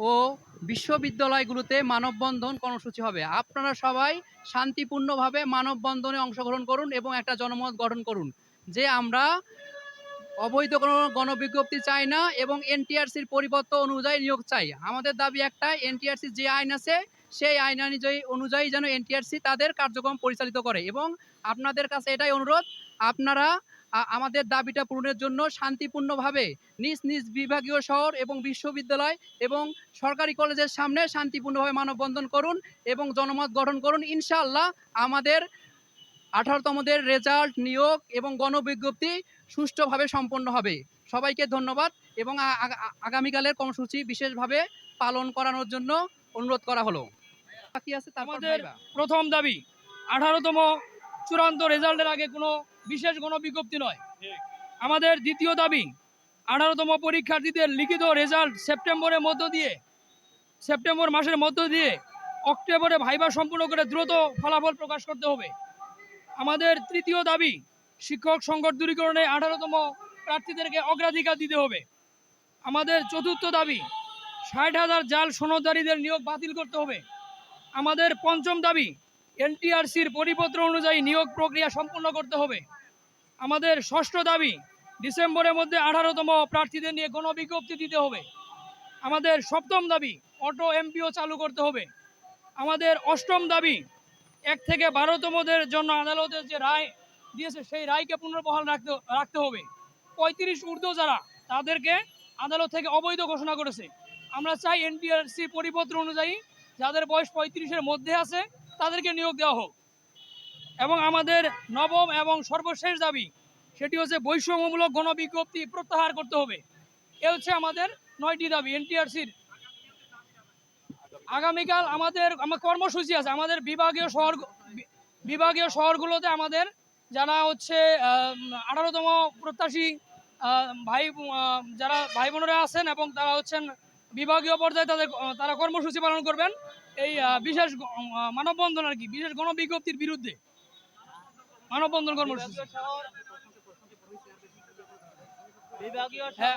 ও বিশ্ববিদ্যালয়গুলোতে মানববন্ধন কর্মসূচি হবে। আপনারা সবাই শান্তিপূর্ণভাবে মানববন্ধনে অংশগ্রহণ করুন এবং একটা জনমত গঠন করুন যে আমরা অবৈধ কোনো গণবিজ্ঞপ্তি চাই না এবং এনটিআরসির পরিবর্তন অনুযায়ী নিয়োগ চাই। আমাদের দাবি একটাই, এনটিআরসির যে আইন আছে, সেই আইন অনুযায়ী অনুযায়ী যেন এনটিআরসি তাদের কার্যক্রম পরিচালিত করে। এবং আপনাদের কাছে এটাই অনুরোধ, আপনারা আমাদের দাবিটা পূরণের জন্য শান্তিপূর্ণভাবে নিজ নিজ বিভাগীয় শহর এবং বিশ্ববিদ্যালয় এবং সরকারি কলেজের সামনে শান্তিপূর্ণভাবে মানববন্ধন করুন এবং জনমত গঠন করুন। ইনশাআল্লাহ আমাদের আঠারোতমদের রেজাল্ট নিয়োগ এবং গণবিজ্ঞপ্তি সুষ্ঠুভাবে সম্পন্ন হবে। সবাইকে ধন্যবাদ এবং আগামীকালের কর্মসূচি বিশেষভাবে পালন করানোর জন্য অনুরোধ করা হলো। বাকি আছে আমাদের- প্রথম দাবি আঠারোতম চূড়ান্ত রেজাল্টের আগে কোনো বিশেষ কোনো বিজ্ঞপ্তি নয়। আমাদের দ্বিতীয় দাবি আঠারোতম পরীক্ষার্থীদের লিখিত রেজাল্ট সেপ্টেম্বরের মধ্য দিয়ে সেপ্টেম্বর মাসের মধ্য দিয়ে অক্টোবরে ভাইবা সম্পূর্ণ করে দ্রুত ফলাফল প্রকাশ করতে হবে। আমাদের তৃতীয় দাবি শিক্ষক সংকট দূরীকরণে আঠারোতম প্রার্থীদেরকে অগ্রাধিকার দিতে হবে। আমাদের চতুর্থ দাবি ষাট হাজার জাল সনদদারীদের নিয়োগ বাতিল করতে হবে। আমাদের পঞ্চম দাবি এনটিআরসির পরিপত্র অনুযায়ী নিয়োগ প্রক্রিয়া সম্পূর্ণ করতে হবে। আমাদের ষষ্ঠ দাবি, ডিসেম্বরের মধ্যে আঠারোতম প্রার্থীদের নিয়ে গণবিজ্ঞপ্তি দিতে হবে। আমাদের সপ্তম দাবি, অটো এমপিও চালু করতে হবে। আমাদের অষ্টম দাবি, এক থেকে বারোতমদের জন্য আদালতের যে রায় দিয়েছে, সেই রায়কে পুনর্বহাল রাখতে রাখতে হবে। পঁয়ত্রিশ ঊর্ধ্ব যারা, তাদেরকে আদালত থেকে অবৈধ ঘোষণা করেছে। আমরা চাই এনটিআরসি পরিপত্র অনুযায়ী যাদের বয়স পঁয়ত্রিশের মধ্যে আছে, তাদেরকে নিয়োগ দেওয়া হোক। এবং আমাদের নবম এবং সর্বশেষ দাবি, সেটি হচ্ছে বৈষম্যমূলক গণবিজ্ঞপ্তি প্রত্যাহার করতে হবে। এ হচ্ছে আমাদের নয়টি দাবি, এনটিআরসির। আগামীকাল আমাদের, আমার কর্মসূচি আছে, আমাদের বিভাগীয় শহর, বিভাগীয় শহরগুলোতে আমাদের যারা হচ্ছে আঠারোতম প্রত্যাশী ভাই যারা ভাই বোনেরা আছেন এবং তারা হচ্ছেন বিভাগীয় পর্যায়ে, তাদের, তারা কর্মসূচি পালন করবেন। এই বিশেষ মানববন্ধন আর কি, বিশেষ গণবিজ্ঞপ্তির বিরুদ্ধে। মানববন্ধন কর্মসূচি। বিভাগীয় হ্যাঁ,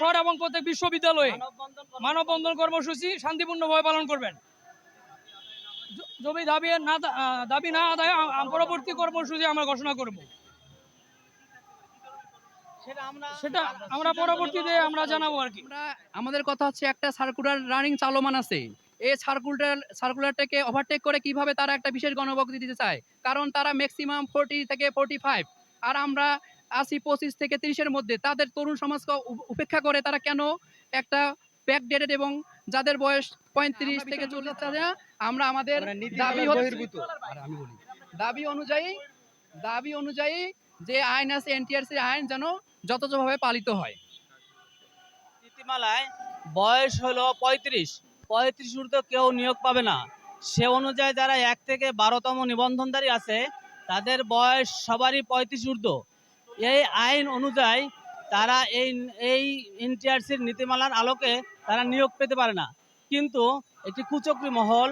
শহর এবং প্রত্যেক বিশ্ববিদ্যালয়ে মানববন্ধন কর্মসূচি। শান্তিপূর্ণভাবে পালন করবেন। যদি দাবি না দাবি না আদায় পরবর্তী কর্মসূচি আমরা ঘোষণা করব। সেটা আমরা পরবর্তীতে আমরা জানাব আর কি। আমাদের কথা হচ্ছে একটা সার্কুলার রানিং চালমান আছে। এই সার্কুলার সার্কুলারটাকে ওভারটেক করে কীভাবে তারা একটা বিশেষ গণবক্তি দিতে চায়? কারণ তারা ম্যাক্সিমাম ফোর্টি থেকে ফোর্টি ফাইভ আর আমরা আশি পঁচিশ থেকে তিরিশের মধ্যে তাদের তরুণ সমাজকে উপেক্ষা করে তারা কেন একটা ব্যাকডেটেড এবং যাদের বয়স পঁয়ত্রিশ থেকে চল্লিশ আমরা আমাদের দাবি আমি বলি। দাবি অনুযায়ী দাবি অনুযায়ী যে আইন আছে এনটিআরসি আইন যেন যথাযথভাবে পালিত হয়। নীতিমালায় বয়স হলো পঁয়ত্রিশ পঁয়ত্রিশ ঊর্ধ্ব কেউ নিয়োগ পাবে না। সে অনুযায়ী যারা এক থেকে বারোতম নিবন্ধনধারী আছে, তাদের বয়স সবারই পঁয়ত্রিশ ঊর্ধ্ব। এই আইন অনুযায়ী তারা এই এই এনটিআরসির নীতিমালার আলোকে তারা নিয়োগ পেতে পারে না। কিন্তু একটি কুচক্রী মহল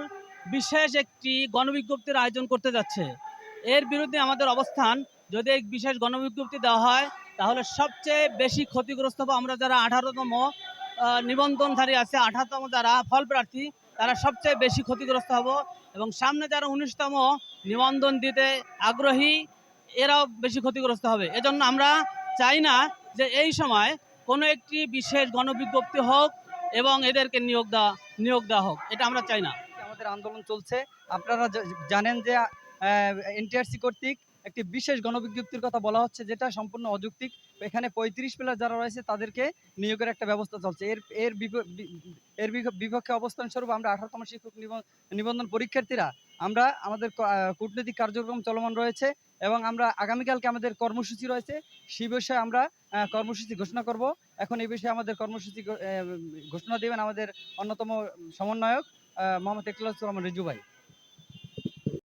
বিশেষ একটি গণবিজ্ঞপ্তির আয়োজন করতে যাচ্ছে। এর বিরুদ্ধে আমাদের অবস্থান, যদি এই বিশেষ গণবিজ্ঞপ্তি দেওয়া হয়, তাহলে সবচেয়ে বেশি ক্ষতিগ্রস্ত হব আমরা যারা আঠারোতম নিবন্ধনধারী আছে, আঠারোতম যারা ফল প্রার্থী, তারা সবচেয়ে বেশি ক্ষতিগ্রস্ত হব। এবং সামনে যারা উনিশতম নিবন্ধন দিতে আগ্রহী, এরাও বেশি ক্ষতিগ্রস্ত হবে। এজন্য আমরা চাই না যে এই সময় কোনো একটি বিশেষ গণবিজ্ঞপ্তি হোক এবং এদেরকে নিয়োগ দেওয়া নিয়োগ দেওয়া হোক। এটা আমরা চাই না। আমাদের আন্দোলন চলছে। আপনারা জানেন যে এনটিআরসি কর্তৃক একটি বিশেষ গণবিজ্ঞপ্তির কথা বলা হচ্ছে, যেটা সম্পূর্ণ অযৌক্তিক। এখানে পঁয়ত্রিশ প্লাস যারা রয়েছে, তাদেরকে নিয়োগের একটা ব্যবস্থা চলছে। এর এর এর বিপক্ষে অবস্থান স্বরূপ আমরা আঠারোতম শিক্ষক নিবন্ধন পরীক্ষার্থীরা, আমরা আমাদের কূটনৈতিক কার্যক্রম চলমান রয়েছে এবং আমরা আগামীকালকে আমাদের কর্মসূচি রয়েছে। সেই বিষয়ে আমরা কর্মসূচি ঘোষণা করব। এখন এই বিষয়ে আমাদের কর্মসূচি ঘোষণা দেবেন আমাদের অন্যতম সমন্বয়ক মোহাম্মদ ইকলাস রহমান রিজু ভাই।